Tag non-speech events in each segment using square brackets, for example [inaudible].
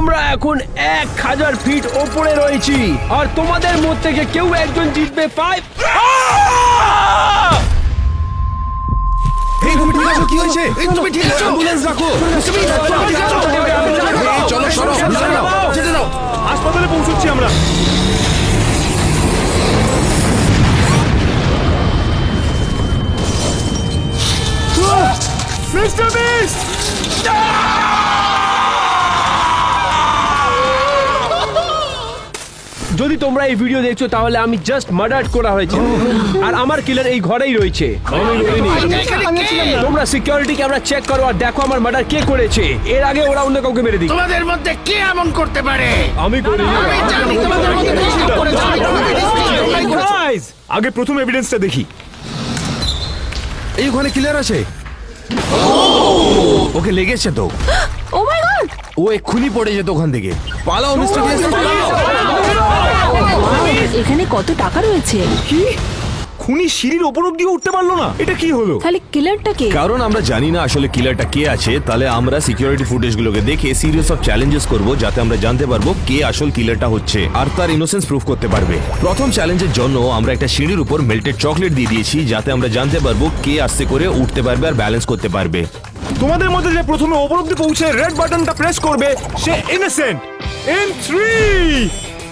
আমরা এখন এক হাজার ফিট ওপরে রয়েছি। আর তোমাদের মধ্যে থেকে কেউ একজন জিতবে ফাইভ এই তুমি ঠিক আছো? কি হয়েছে? এই, তুমি ঠিক আছো? অ্যাম্বুলেন্স রাখো। এই, চলো সরো ভিতরে নাও যেতে দাও। হাসপাতালে পৌঁছচ্ছি আমরা। মিস্টার বিস্ট যদি তোমরা এই ভিডিও দেখছ তাহলে আমি জাস্ট মার্ডার করা হয়েছে। আর আমার কিলার এই ঘরেই রয়েছে। তোমরা সিকিউরিটি ক্যামেরা চেক করো আর দেখো আমার মার্ডার কে করেছে। এর আগে ওরা অন্য কাউকে মেরে দিই তোমাদের মধ্যে কে এমন করতে পারে? আমি করিনি। আমি জানি তোমাদের মধ্যে কে এমন করেছে। আমি তোমাদের নিশ্চয়ই করেছে। গাইস আগে প্রথম এভিডেন্সটা দেখি। এই ওখানে ক্লিয়ার আছে। ওকে লেগেছে তো। ও মাই গড ও এক্ষুনি পড়ে যেত ওখান থেকে। পালাও মিস্টার বিস্ট পালাও! এখানে কত টাকা রয়েছে? কি? খুনি সিঁড়ির ওপর অব্দি উঠতে পারল না। এটা কি হলো? তাহলে কিলারটা কে? কারণ আমরা জানি না আসলে কিলারটা কে আছে। তাহলে আমরা সিকিউরিটি ফুটেজগুলোকে দেখে সিরিয়াস অফ চ্যালেঞ্জেস করব যাতে আমরা জানতে পারব কে আসল কিলারটা হচ্ছে আর তার ইনোসেন্স প্রুফ করতে পারবে। প্রথম চ্যালেঞ্জের জন্য আমরা একটা সিঁড়ির উপর মেল্টেড চকলেট দিয়ে দিয়েছি যাতে আমরা জানতে পারব কে আস্তে করে উঠতে পারবে আর ব্যালেন্স করতে পারবে। তোমাদের মধ্যে যে প্রথমে ওপর অব্দি পৌঁছে রেড বাটনটা প্রেস করবে সে ইনোসেন্ট ইন থ্রি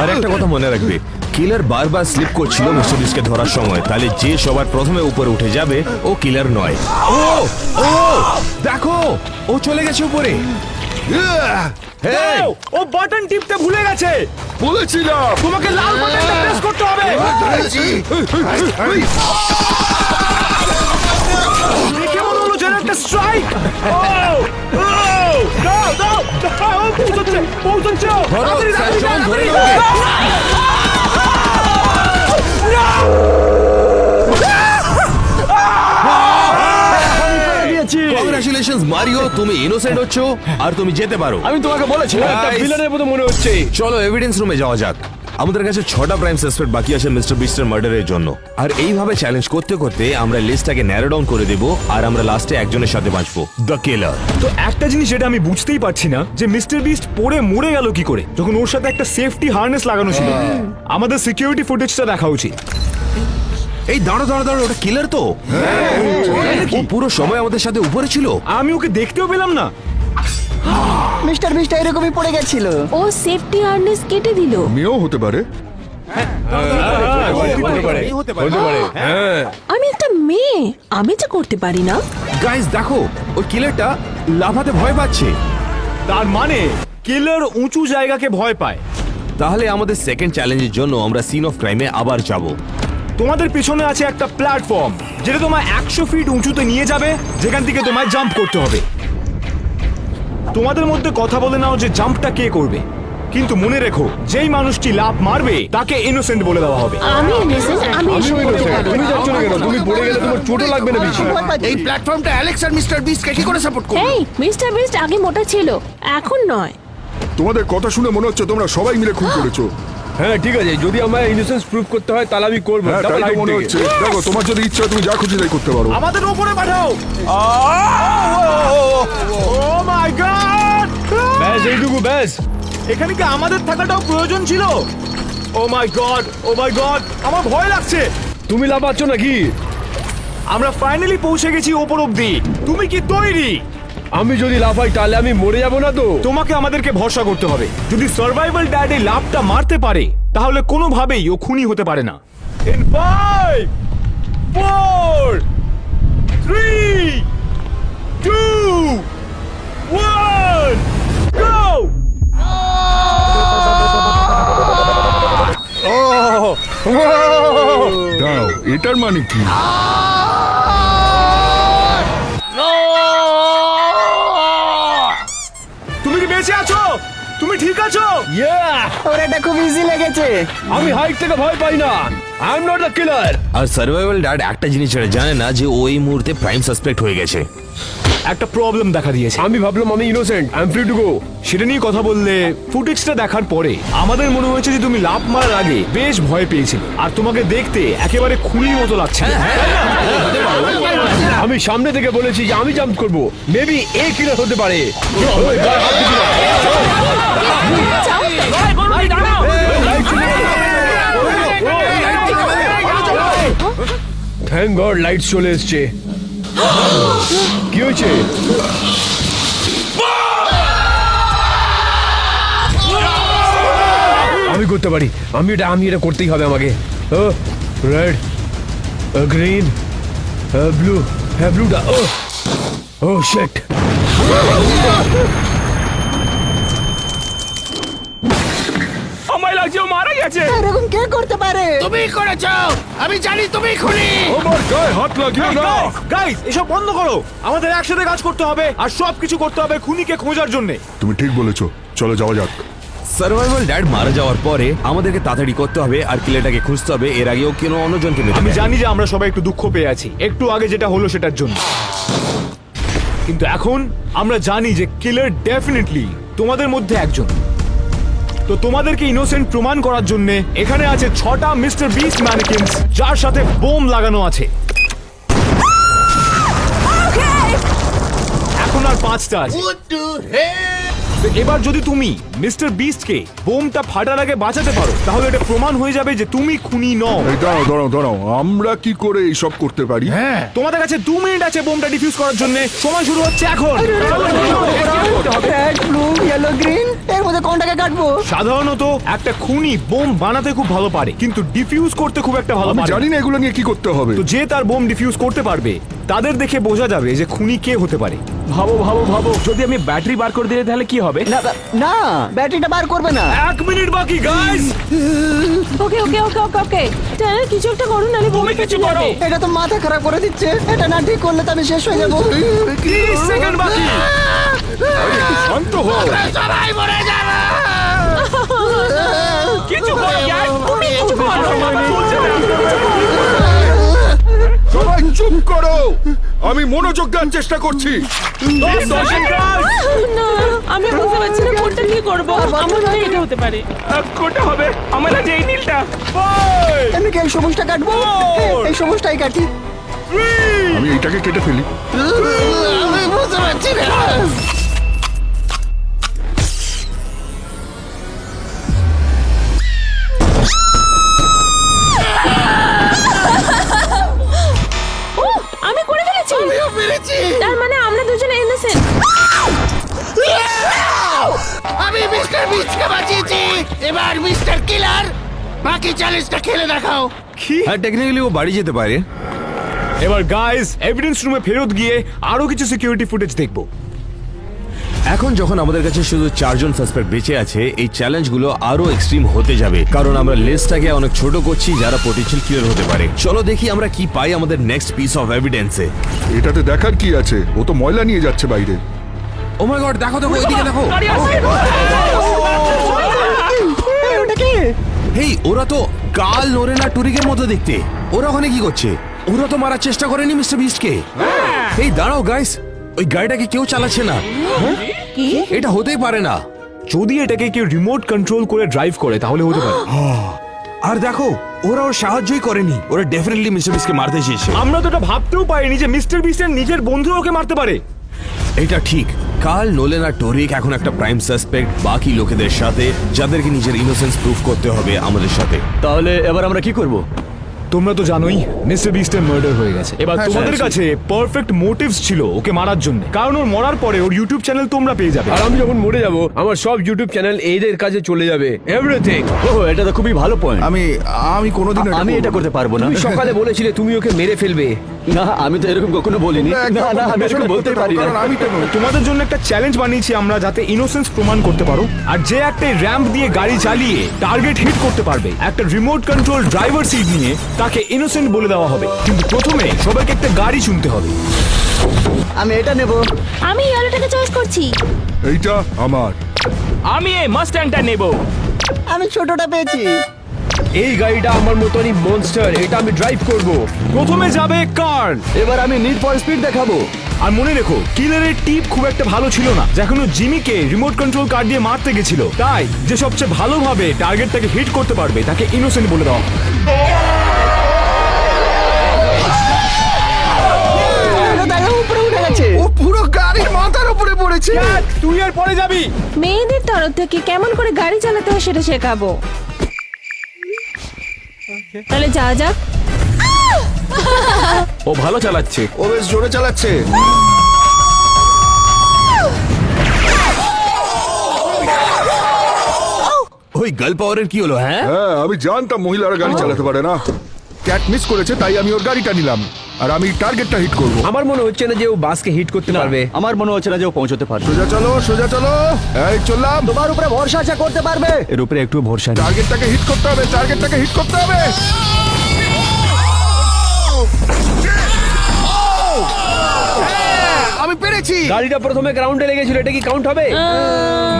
আর একটা কথা মনে রাখবে কিলার বারবার স্লিপ করছিল মিস্টার বিস্টকে ধরার সময় তাহলে যে সবার প্রথমে উপরে উঠে যাবে ও কিলার নয়। ও ও দেখো ও চলে গেছে উপরে! ও বাটন টিপতে ভুলে গেছে। বলেছিলাম। তোমাকে লাল বাটনটা প্রেস করতে হবে। দেখে মনে হলো যেন একটা স্ট্রাইক দাও দাও দাও পৌঁছচ্ছে পৌঁছচ্ছে তাড়াতাড়ি, তাড়াতাড়ি, জন, ধরে তাড়াতাড়ি। নাও। কংগ্রাচুলেশনস মারিও তুমি ইনোসেন্ট হচ্ছ আর তুমি যেতে পারো আমি তোমাকে বলেছিলাম একটা ভিলেনের মতো মনে হচ্ছে চলো এভিডেন্স রুমে যাওয়া যাক আমাদের কাছে ছটা প্রাইম সাসপেক্ট বাকি আছে মিস্টার বিস্টার মার্ডারের জন্য। আর এইভাবে চ্যালেঞ্জ করতে করতে আমরা লিস্টটাকে ন্যারো ডাউন করে দেব আর আমরা লাস্টে একজনের সাথে বাঁচবো। দ্য কেলার তো একটা জিনিস যেটা আমি বুঝতেই পারছি না যে মিস্টার বিস্ট পড়ে মরে গেল কি করে? যখন ওর সাথে একটা সেফটি হার্নেস লাগানো ছিল। আমাদের সিকিউরিটি ফুটেজটা দেখা উচিত। এই দাঁড়ো দাঁড়ো দাঁড়ো ওটা কিলার তো? ও পুরো সময় আমাদের সাথে উপরে ছিল? আমি ওকে দেখতেও পেলাম না। মিস্টার বিস্ট এরকমই পড়ে গেছিল। ও সেফটি হার্নেস কেটে দিল। মেয়েও হতে পারে? আমি একটা মেয়ে আমি তো করতে পারি না। গাইস দেখো ওই কিলারটা লাফাতে ভয় পাচ্ছে। তার মানে কিলার উঁচু জায়গাকে ভয় পায়। তাহলে আমাদের সেকেন্ড চ্যালেঞ্জের জন্য আমরা সিন অফ ক্রাইমে আবার যাব। তোমাদের পিছনে আছে একটা প্ল্যাটফর্ম যেটা তোমায় একশো ফিট উঁচুতে নিয়ে যাবে যেখান থেকে তোমায় জাম্প করতে হবে। তোমাদের মধ্যে কথা বলে নাও যে জাম্পটা কে করবে। কিন্তু মনে রেখো যেই মানুষটি লাভ মারবে তাকে ইনোসেন্ট বলে দেওয়া হবে। আমি ইনোসেন্ট আমি তুমি যাচ্ছ না কেন? তুমি পড়ে গেলে তোমার চোট লাগবে না বেশি। এই প্ল্যাটফর্মটা অ্যালেক্স আর মিস্টার বিস্ট কে কি করে সাপোর্ট করবে? এই মিস্টার বিস্ট আগে মোটা ছিল এখন নয়। তোমাদের কথা শুনে মনে হচ্ছে তোমরা সবাই মিলে খুন করেছ। হ্যাঁ ঠিক আছে। যদি আমার ইনোসেন্স প্রুফ করতে হয় তাহলে আমি করব। হ্যাঁ তাই তো মনে। হচ্ছে দেখো তোমার যদি ইচ্ছা হয় তুমি যা খুশি তাই করতে পারো। আমাদের উপরে পাঠাও। ও মাই গড! ব্যাস এইটুকু ব্যাস। এখানে কি আমাদের থাকাটাও প্রয়োজন ছিল? ও my god O my god আমার ভয় লাগছে। তুমি লাফাচ্ছ নাকি? আমরা ফাইনালি পৌঁছে গেছি ওপর অব্দি। তুমি কি তৈরি? আমি যদি লাফাই তাহলে আমি মরে যাব না তো তোমাকে আমাদেরকে ভরসা করতে হবে যদি সার্ভাইভাল ড্যাড এই লাভটা মারতে পারে তাহলে কোনোভাবেই ও খুনি হতে পারে না in five four three two one go এটার মানে কি বেঁচে আছো? তুমি ঠিক আছো? ওর এটা খুব ইজি লেগেছে। আমি হাইট থেকে ভয় পাই না। I am not the killer R survival dad একটা জিনিস জানে না যে ওই মুহূর্তে প্রাইম সাসপেক্ট হয়ে গেছে। একটা প্রবলেম দেখা দিয়েছে আমি ভাবলাম আমি innocent I am free to go সেটা নিয়ে কথা বললে ফুটেজটা দেখার পরে আমাদের মনে হয়েছে যে তুমি লাভ মারার আগে বেশ ভয় পেয়েছিলে আর তোমাকে দেখতে একেবারে খুনির মতো লাগছে আমি সামনে থেকে বলেছি যে আমি জাম্প করব মেবি এ কিলার হতে পারে। থ্যাংক গড লাইট চলে এসছে হয়েছে। আমি করতে পারি। আমি এটা আমি এটা করতেই হবে আমাকে। রেড গ্রিন ব্লু হ্যাঁ ব্লুটা ও। ও শেট গেছে এরকম কে করতে পারে? তুমি করেছ। আমি জানি তুমি খুনি। আমার গায়ে হাত লাগিও না গাইস এসব বন্ধ করো। আমাদের একসাথে কাজ করতে হবে আর সব কিছু করতে হবে খুনিকে খোঁজার জন্য। তুমি ঠিক বলেছ। চলো যাওয়া যাক। সার্ভাইভাল ড্যাড মারা যাওয়ার পরে আমাদেরকে তাড়াতাড়ি করতে হবে আর কিলারটাকে খুঁজতে হবে। এর আগেও কেন অন্যজনকে মেরে আমি জানি যে আমরা সবাই একটু দুঃখ পেয়ে আছি। একটু আগে যেটা হলো সেটার জন্য। কিন্তু এখন আমরা জানি যে কিলার ডেফিনেটলি তোমাদের মধ্যে একজন। তো তোমাদেরকে ইনোসেন্ট প্রমাণ করার জন্য এখানে আছে ছটা মিস্টার বিস ম্যানিকিনস যার সাথে বোম লাগানো আছে। এখন আর পাঁচটা আছে। এবার যদি তুমি মিস্টার বিস্টকে বোমটা ফাটার আগে বাঁচাতে পারো তাহলে এটা প্রমাণ হয়ে যাবে যে তুমি খুনি নও। এই দাঁড়াও দাঁড়াও দাঁড়াও আমরা কি করে এইসব করতে পারি? হ্যাঁ। তোমাদের কাছে দু মিনিট আছে বোমটা ডিফিউজ করার জন্য। সময় শুরু হচ্ছে এখন। রেড ব্লু ইয়েলো গ্রিন এর মধ্যে কোনটাকে কাটবো? সাধারণত একটা খুনি বোম বানাতে খুব ভালো পারে কিন্তু ডিফিউজ করতে খুব একটা ভালো আমি পারে জানি না। না এগুলো নিয়ে কি করতে হবে। তো যে তার বোম ডিফিউজ করতে পারবে তাদের দেখে বোঝা যাবে যে খুনি কে হতে পারে। ভাবো ভাবো ভাবো। যদি আমি ব্যাটারি বার করে দিলে তাহলে কি হবে? না না ব্যাটারিটা বার করবে না। এক মিনিট বাকি গাইস ওকে ওকে ওকে ওকে ওকে। টায়ার কিছু একটা করো নালে তুমি কিছু করো। এটা তো মাথা খারাপ করে দিচ্ছে। এটা না ঠিক করলে তো আমি শেষ হয়ে যাব। 30 সেকেন্ড বাকি। শান্ত হও। সবাই মরে যাবে। কিছু করো গাইস তুমি কিছু করো। সবাই চুপ করো। আমি মনোযোগ দেওয়ার চেষ্টা করছি। না আমি বুঝতে পারছি না কোনটা কি করব। আমার ভাই এটা হতে পারে? কোনটা হবে? আমার আছে এই নীলটা। আমি কি এই সবুজটা কাটবো? হ্যাঁ, এই সবুজটাই কাটি। আমি এটাকে কেটে ফেলি। আমি বুঝতে পারছি না। মিস্টার বিচকে বাঁচিয়েছি। এবার মিস্টার কিলার বাকি চ্যালেঞ্জটা খেলে দেখাও। কি? হ্যাঁ টেকনিক্যালি ও বাড়ি যেতে পারে। এবার গাইস এভিডেন্স রুমে ফেরত গিয়ে আরও কিছু সিকিউরিটি ফুটেজ দেখব। এখন যখন আমাদের কাছে শুধু চারজন সাসপেক্ট বেঁচে আছে এই চ্যালেঞ্জগুলো আরও এক্সট্রিম হতে যাবে। কারণ আমরা লিস্টটাকে অনেক ছোট করছি যারা পটেনশিয়াল ক্লিয়ার হতে পারে। চলো দেখি আমরা কি পাই আমাদের নেক্সট পিস অফ এভিডেন্সে এটাতে দেখার কি আছে? ও তো ময়লা নিয়ে যাচ্ছে বাইরে। ও মাই গড দেখো দেখো ওইদিকে দেখো। এই, হেই ওরা তো কাল নোরেনা টুরিকের মতো দেখতে। ওরা ওখানে কি করছে? ওরা তো মারার চেষ্টা করেনি মিস্টার বিস্টকে। এই দাঁড়াও গাইস ওই গাড়িটাকে কেউ চালাচ্ছে না। কি? এটা হতেই পারে না। যদি এটাকে কেউ রিমোট কন্ট্রোল করে ড্রাইভ করে তাহলে হতে পারে। আর দেখো ওরা ওর সাহায্যই করেনি। ওরা ডেফিনেটলি মিস্টার বিস্টকে মারতে চেয়েছে। আমরা তো এটা ভাবতেও পারিনি যে মিস্টার বিস্টের নিজের বন্ধু ওকে মারতে পারে। এটা ঠিক। কাল নোলেন আর টোরিক এখন একটা প্রাইম সাসপেক্ট বাকি লোকেদের সাথে, যাদেরকে নিজের ইনোসেন্স প্রুফ করতে হবে আমাদের সাথে। তাহলে এবার আমরা কি করব? তোমরা তো জানোই মিস্টার বিস্টের মার্ডার হয়ে গেছে। এবার হ্যাঁ, তোমাদের কাছে পারফেক্ট মোটিভস ছিল ওকে মারার জন্য। কারণ ওর মরার পরে ওর ইউটিউব চ্যানেল তোমরা পেয়ে যাবে। আর আমি যখন মরে যাব আমার সব ইউটিউব চ্যানেল এদের কাছে চলে যাবে। এভরিথিং ও এটা তো খুবই ভালো পয়েন্ট আমি আমি কোনোদিন আমি এটা করতে পারব না। তুমি সকালে বলেছিলে তুমি ওকে মেরে ফেলবে। না আমি তো এরকম কখনো বলিনি। না না আমি এরকম বলতে পারি না। আমি কেন তোমাদের জন্য একটা চ্যালেঞ্জ বানিয়েছি আমরা যাতে ইনোসেন্স প্রমাণ করতে পারো। আর যে একটা র্যাম্প দিয়ে গাড়ি চালিয়ে টার্গেট হিট করতে পারবে। একটা রিমোট কন্ট্রোল ড্রাইভার সিট নিয়ে তাকে ইনোসেন্ট বলে দেওয়া হবে। কিন্তু প্রথমে সবাইকে একটা গাড়ি শুনতে হবে। আমি এটা নেব। আমি ইয়েলোটাকে চয়েস করছি। এইটা আমার। আমি এই মাস্ট্যাংটা নেব। আমি ছোটটা পেয়েছি। এই গাড়িটা আমার মতনই মনস্টার এটা আমি ড্রাইভ করব। প্রথমে যাবে কার্ল এবার আমি নিড ফর স্পিড দেখাবো। আর মনে রেখো কিলারের টিপ খুব একটা ভালো ছিল না। যখন ও জিমিকে রিমোট কন্ট্রোল কার দিয়ে মারতে গেছিল তাই যে সবচেয়ে ভালোভাবে টার্গেটটাকে হিট করতে পারবে তাকে ইনোসেন্ট বলে দেওয়া গাড়ির মাথার উপরে পড়েছে। তুই আর পরে যাবি। মেয়েদের তরফ থেকে কেমন করে গাড়ি চালাতে হয় সেটা শেখাবো। তাহলে যা যাক। ও ভালো চালাচ্ছে। ও বেশ জোরে চালাচ্ছে। ওই গার্ল পাওয়ারের কি হলো হ্যাঁ? হ্যাঁ আমি জানতাম মহিলারা গাড়ি চালাতে পারে না। ক্যাট মিস করেছে তাই আমি ওর গাড়িটা নিলাম। আর আমি টার্গেটটা হিট করব। আমার মনে হচ্ছে না যে ও বাসকে হিট করতে পারবে। আমার মনে হচ্ছে না যে ও পৌঁছতে পারবে। সোজা চলো সোজা চলো। এই চললাম। তোমার উপরে ভরসা আছে করতে পারবে। এর উপরে একটু ভরসা নেই। টার্গেটটাকে হিট করতে হবে টার্গেটটাকে হিট করতে হবে। পেরেছি গাড়িটা প্রথমে গ্রাউন্ডে লেগেছিল এটা কি কাউন্ট হবে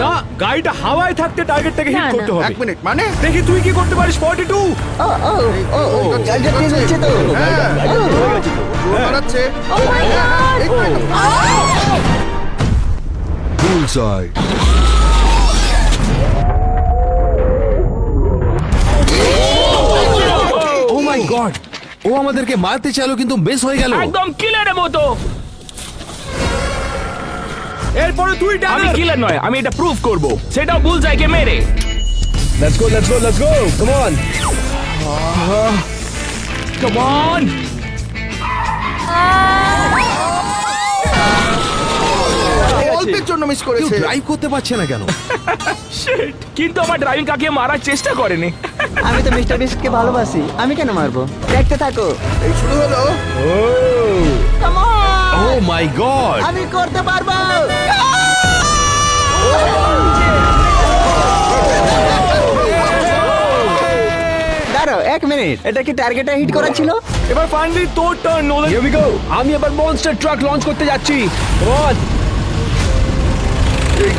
না গাড়িটা হাওয়ায় থাকতে টার্গেটটাকে হিট করতে হবে এক মিনিট মানে দেখি তুই কি করতে পারিস 42 ও ও ও ও গাড়িটা দিয়ে দিচ্ছে তো হ্যাঁ বাড়াচ্ছে Oh God! এই তো, এই ও মাই গড ও আমাদেরকে মারতে চাইলো কিন্তু বেশ হয়ে গেল একদম কিলারের মতো এরপরে তুই আমি ডানার কিলার নয় আমি এটা প্রুফ করব। সেটাও ভুল জায়গায় মেরে let's go let's go let's go come on come on অল্পের জন্য মিস করেছে। ড্রাইভ করতে পারছে না কেন? কিন্তু আমার ড্রাইভিং কাকে মারার চেষ্টা করেনি? আমি তো মিস্টার বিস্টকে ভালোবাসি। আমি কেন মারবো? দেখতে থাকো। এই শুরু হলো। Come on! Oh my god আমি করতে পারব দাঁড়াও এক মিনিট এটা কি টার্গেটে হিট করা ছিল এবার ফাইনালি তোর turn Nolan here we go আমি এবার মনস্টার ট্রাক লঞ্চ করতে যাচ্ছি অন এই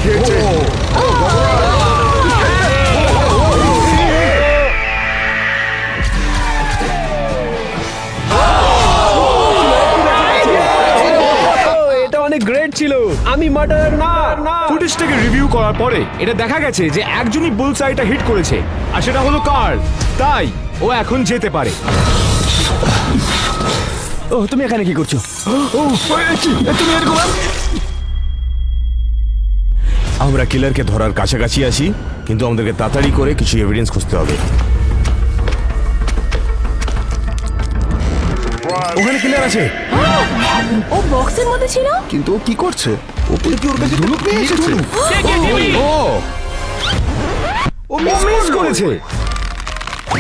আমি মার্ডার না। না। ফুটেজটাকে রিভিউ করার পরে এটা দেখা গেছে যে একজনই বুলসাইটা হিট করেছে। আর সেটা হলো কার? তাই ও এখন যেতে পারে। ও তুমি এখানে কি করছ? ও তুমি এরকম আমরা কিলারকে ধরার কাছাকাছি আছি কিন্তু আমাদেরকে তাড়াতাড়ি করে কিছু এভিডেন্স খুঁজতে হবে। ওখানে ক্লিয়ার আছে। ও বক্সের মধ্যে ছিল? কিন্তু ও কি করছে? ওপরে কি ওর কাছে ধনুক নিয়ে এসেছে ও। ও মিস মিস করেছে।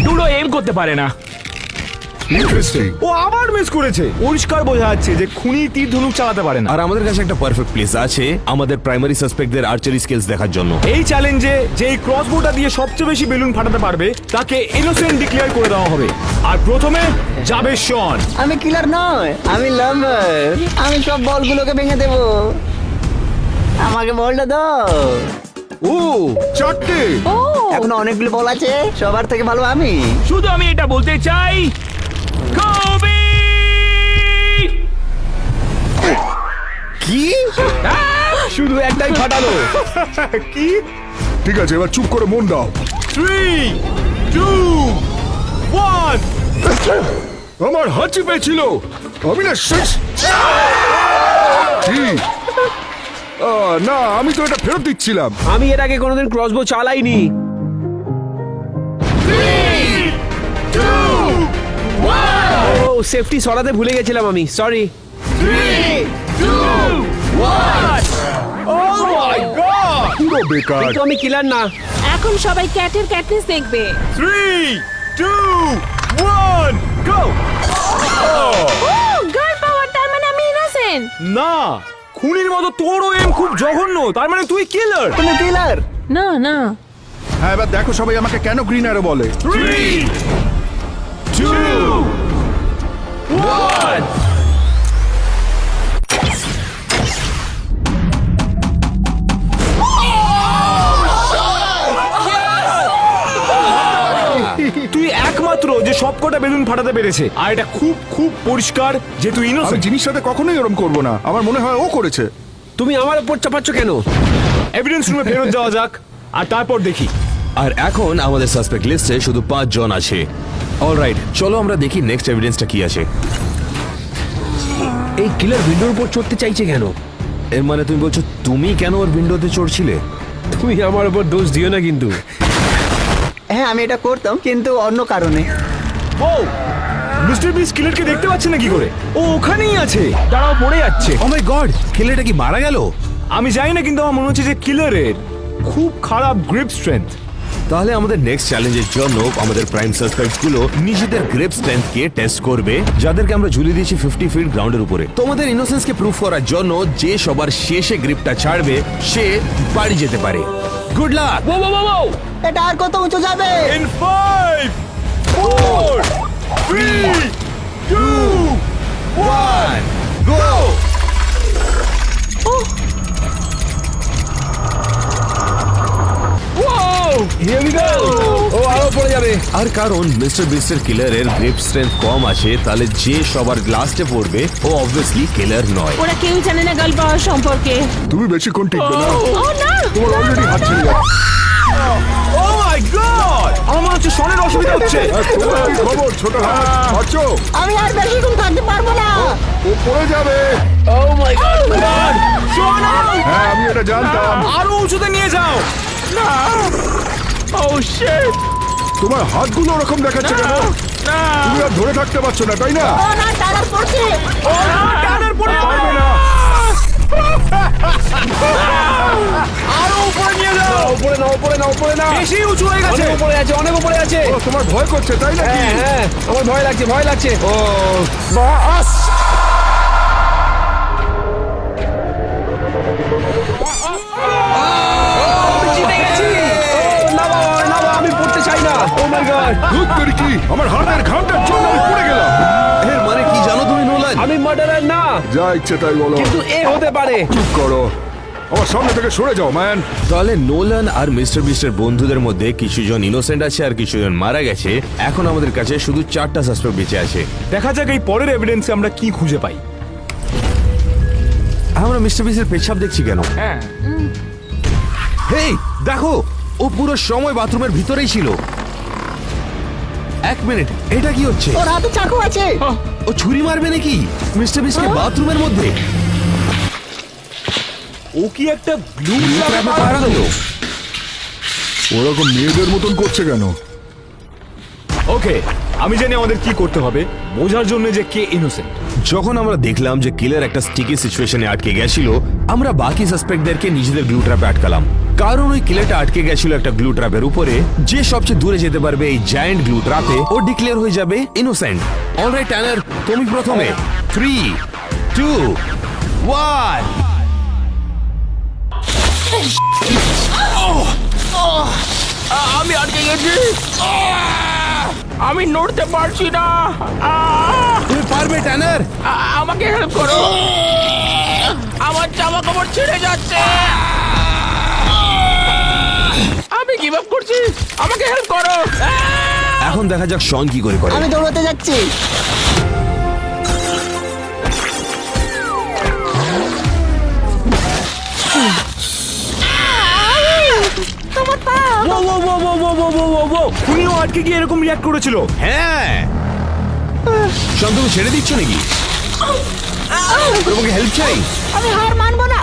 ডুলো এম করতে পারে না। ইন্টারেস্টিং ও আবার মিস করেছে। পরিষ্কার বোঝা যাচ্ছে যে খুনি তীর ধনুক চালাতে পারে না। আর আমাদের কাছে একটা পারফেক্ট প্লেস আছে আমাদের প্রাইমারি সাসপেক্টদের আর্চারি স্কিলস দেখার জন্য। এই চ্যালেঞ্জে যে এই ক্রসবোটা দিয়ে সবচেয়ে বেশি বেলুন ফাটাতে পারবে তাকে ইনোসেন্ট ডিক্লেয়ার করে দেওয়া হবে। আর প্রথমে যাবে শন আমি কিলার নয় আমি লাম্বার আমি সব বলগুলোকে ভেঙে দেব। আমাকে বলটা দাও। ও চারটে। ও এখন অনেকগুলো বল আছে সবার থেকে ভালো আমি। শুধু আমি এটা বলতে চাই কি? [laughs] শুধু একটাই ফাটালো। [laughs] কি? ঠিক আছে এবার চুপ করে মন দাও। থ্রি টু ওয়ান আমার হাঁচি পেয়েছিল। আমি না শেষ। না আমি তো এটা ফেরত দিচ্ছিলাম। আমি এর আগে কোনোদিন ক্রসবো চালাইনি। সেফটি সরাতে ভুলে গেছিলাম আমি সরি পুরো বেকার? তো আমি কিলার না। এখন সবাই ক্যাটের ক্যাটনেস দেখবে। Three two one go oh power তার মানে আমি ইনোসেন্ট না খুনির মতো তোরও এম খুব জঘন্য তার মানে তুই কিলার তুমি কিলার না না। হ্যাঁ এবার দেখো সবাই আমাকে কেন গ্রিন অ্যারো বলে। থ্রি তুই একমাত্র যে সবকটা বেলুন ফাটাতে পেরেছে আর এটা খুব খুব পরিষ্কার যে তুই আমি ইনোসেন্ট জিনিস সাথে কখনোই এরকম করব না। আমার মনে হয় ও করেছে। তুমি আমার উপর চাপাচ্ছ কেন? এভিডেন্স রুমে ফেরত যাওয়া যাক আর তারপর দেখি। আর এখন আমাদের সাসপেক্ট লিস্টে শুধু পাঁচ জন আছে। অলরাইট চলো আমরা দেখি নেক্সট এভিডেন্সটা কি আছে। এই কিলার উইন্ডোর উপর চড়তে চাইছে কেন? এর মানে তুমি বলছো তুমি কেন ওর উইন্ডোতে চড়ছিলে? তুমি আমার উপর দোষ দিও না কিন্তু। হ্যাঁ আমি এটা করতাম কিন্তু অন্য কারণে। ও মিস্টার বিস কিলারকে দেখতে পাচ্ছে না কি করে? ও ওখানেই আছে। দাঁড়াও পড়ে যাচ্ছে। ও মাই গড ছেলেটা কি মারা গেল? আমি জানি না কিন্তু আমার মনে হচ্ছে যে কিলারের খুব খারাপ গ্রিপ স্ট্রেংথ তাহলে আমাদের নেক্সট চ্যালেঞ্জের জন্য আমাদের প্রাইম সাসপেক্টগুলো নিজেদের গ্রেপ স্ট্রেংথ কে টেস্ট করবে যাদেরকে আমরা ঝুলিয়ে দিয়েছি ফিফটি ফিট গ্রাউন্ডের উপরে। তোমাদের ইনোসেন্স কে প্রুফ করার জন্য যে সবার শেষে গ্রিপটা ছাড়বে সে বাড়ি যেতে পারে। গুড লাক ও বাবা বাবা এটা আর কত উঁচু যাবে? In five four three two one go here we go oh আরও পড়ে যাবে। আর কারণ মিস্টার বিস্টার কিলারের গ্রিপ স্ট্রেংথ কম আছে তাহলে যে সবার লাস্টে পড়বে ও অবভিয়াসলি কিলার নয়। ওরা কেউ জানে না গাল পাওয়ার সম্পর্কে। তুমি বেশিক্ষণ টিকবে না? ও না তোমার অলরেডি হাত ছেড়ে যাচ্ছে। ও মাই গড আমার মনে হচ্ছে শোনের অসুবিধা হচ্ছে। তোমার কি খবর ছোট হাত আছো? আমি আর বেশিক্ষণ থাকতে পারব না। ও পড়ে যাবে। ও মাই গড শোন হ্যাঁ আমি এটা জানতাম। আরও উঁচুতে নিয়ে যাও। ও শিট তোমার হাতগুলো ওরকম দেখাচ্ছে কেন? তুমি আর ধরে থাকতে পারছ না তাই না? ও না টানার পড়ছে! টানের পরে পারবে না। আরও উপরে নিয়ে যাও! উপরে না উপরে না উপরে না বেশি উঁচু হয়ে গেছে! অনেক উপরে আছে অনেক উপরে আছে। ও তোমার ভয় করছে তাই না হ্যাঁ হ্যাঁ। আমার ভয় লাগছে ভয় লাগছে। ও জিতে ও মাই গড দুধ করি কি? আমার হাতের ঘামটার জন্য আমি পড়ে গেলাম। এর মানে কি জানো তুমি নোলান? আমি মার্ডারার না। যা ইচ্ছে তাই বলো। কিন্তু এ হতে পারে। চুপ করো। আমার সামনে থেকে সরে যাও ম্যান। তাহলে নোলান আর মিস্টার বিস্টের বন্ধুদের মধ্যে কিছু ইনোসেন্ট আছে আর কিছু মারা গেছে। এখন আমাদের কাছে শুধু চারটা সাসপেক্ট বেঁচে আছে। দেখা যাক এই পরের এভিডেন্সে আমরা কি খুঁজে পাই। আমরা মিস্টার বিস্টের পেছাব দেখছি কেন? হেই দেখো ও পুরো সময় বাথরুমের ভিতরেই ছিল। এক মিনিট এটা কি হচ্ছে? ওর হাতে চাকু আছে। ও ছুরি মারবে নাকি? মিস্টার বিস্টের বাথরুমের মধ্যে। ও কি একটা ব্লু ট্র্যাপে ওরকম মেয়েদের মতন করছে কেন? ওকে আমি জানি আমাদের কি করতে হবে। বোঝার জন্য যে কে ইনোসেন্ট যখন আমরা দেখলাম যে কিলার একটা স্টিকি সিচুয়েশনে আটকে গেছিল আমরা বাকি সাসপেক্টদেরকে নিজেদের গ্লু ট্র্যাপে আটকালাম। কারণ ওই কিলারটা আটকে গেছিল একটা গ্লু ট্র্যাপের উপরে। যে সবচেয়ে দূরে যেতে পারবে এই জায়ান্ট গ্লু ট্র্যাপে ও ডিক্লেয়ার হয়ে যাবে ইনোসেন্ট অলরাইট ট্যানার তুমি প্রথমে। থ্রি টু ওয়ান আমি আটকে গেছি। আমি নড়তে পারছি না! তুমি পারবে ট্যানার আ- আমাকে হেল্প করো। আমার জামা কাপড় ছিঁড়ে যাচ্ছে। আমি গিভ আপ করছি। আমাকে হেল্প করো। এখন দেখা যাক শন কি করে করে। আমি দৌড়াতে যাচ্ছি। ও ও ও ও ও ও ও ও ও উনিও আটকে গিয়ে এরকম রিয়াক্ট করেছিল। হ্যাঁ। শন তুমি ছেড়ে দিচ্ছ নাকি? তোমাকে হেল্প চাই। আমি হার মানবো না!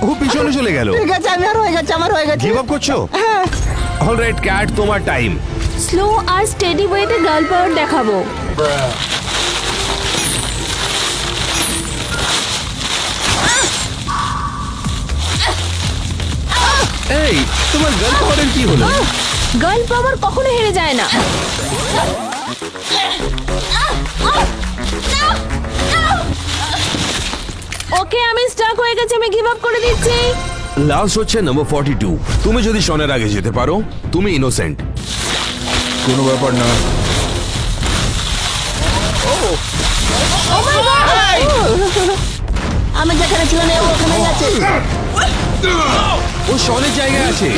ও পিছনে চলে গেল ঠিক আছে আমি আর হয়ে গেছে আমার হয়ে গেছে গিভ আপ করছ হ্যাঁ অলরাইট ক্যাট তোমার টাইম স্লো আর স্টেডি ওয়েতে গাল পাওয়ার দেখাবো এই তোমার গার্ল পাওয়ারের কি হলো গাল পাওয়ার কখনো হেরে যায় না ওকে আমি স্টাক হয়ে গেছে আমি গিভ আপ করে দিচ্ছি। লাস্ট হচ্ছে নম্বর ফর্টি টু তুমি যদি শনের আগে যেতে পারো তুমি ইনোসেন্ট কোনো ব্যাপার না। ও আমি যেখানে ছিলাম ও ওখানে গেছে ও শনের জায়গায় আছে।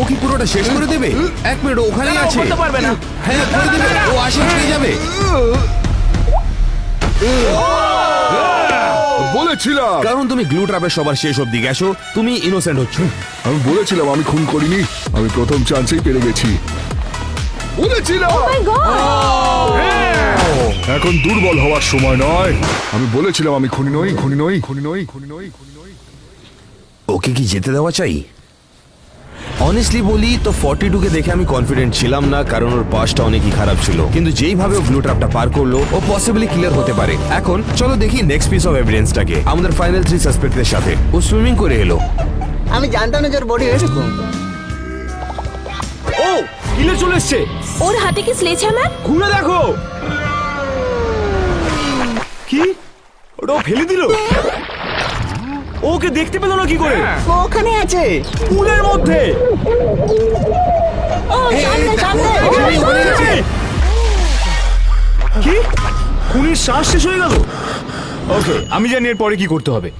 ও কি পুরোটা শেষ করে দেবে? এক মিনিট ওখানে আছে। পারবে না। হ্যাঁ করে দেবে। ও আসে যাবে? বলেছিলাম। কারণ তুমি গ্লু ট্র্যাপের সবার শেষ অব্দি গেছো তুমি ইনোসেন্ট হচ্ছ। আমি বলেছিলাম আমি খুন করিনি। আমি প্রথম চান্সেই পেরে গেছি। বলেছিলাম! এখন দুর্বল হওয়ার সময় নয়। আমি বলেছিলাম আমি খুনি নই খুনি নই খুনি নই খুনি নই খুনি নই। ওকে কি যেতে দেওয়া চাই? অনেস্টলি বলি তো ফর্টি টুকে দেখে আমি কনফিডেন্ট ছিলাম না কারণ ওর পাসটা অনেকই খারাপ ছিল। কিন্তু যেইভাবে ও ব্লু ট্র্যাপটা পার করল ও পসিবলি ক্লিয়ার হতে পারে। এখন চলো দেখি নেক্সট পিস অফ এভিডেন্সটাকে আমাদের ফাইনাল থ্রি সাসপেক্টের সাথে। ও সুইমিং করে এলো। আমি জানতাম না যে ওর বডি হয়েছে। ও কিলে চলে এসছে। ওর হাতে কি স্লেজ হ্যামার খুলে দেখো। কি? ওটা ও ফেলে দিল? ওকে দেখতে পেল না কি করে? ও ওখানে আছে। পুলের মধ্যে। ও সামনে সামনে। কি? খুনির শ্বাস শেষ হয়ে গেল? ওকে আমি জানি এর পরে কি করতে হবে।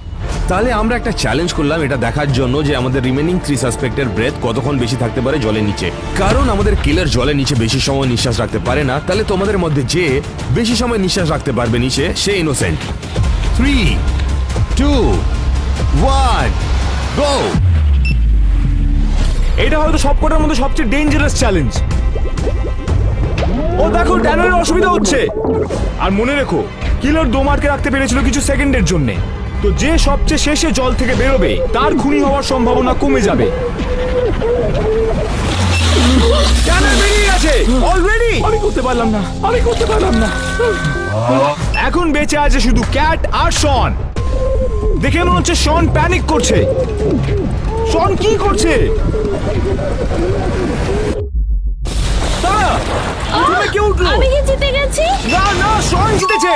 তাহলে আমরা একটা চ্যালেঞ্জ করলাম এটা দেখার জন্য যে আমাদের রিমেনিং থ্রি সাসপেক্টের ব্রেথ কতক্ষণ বেশি থাকতে পারে জলের নিচে। কারণ আমাদের কিলার জলের নিচে বেশি সময় নিঃশ্বাস রাখতে পারে না তাহলে তোমাদের মধ্যে যে বেশি সময় নিঃশ্বাস রাখতে পারবে নিচে সে innocent three two one go এটা হয়তো সবকটার মধ্যে সবচেয়ে ডেঞ্জারাস চ্যালেঞ্জ ও দেখো ড্যানের অসুবিধা হচ্ছে। আর মনে রেখো কিলার দোমারকে রাখতে পেরেছিল কিছু সেকেন্ডের জন্য। তো যে সবচেয়ে শেষে জল থেকে বেরোবে তার খুনি হওয়ার সম্ভাবনা কমে যাবে। ড্যানের বেরিয়ে গেছে! অলরেডি আমি করতে পারলাম না আমি করতে পারলাম না। এখন বেঁচে আছে শুধু ক্যাট আর শন দেখে মনে হচ্ছে শন প্যানিক করছে। শন কি করছে? দাঁড়া, তুমি কে উঠল? আমি কি জিতে গেছি? না না শন জিতেছে।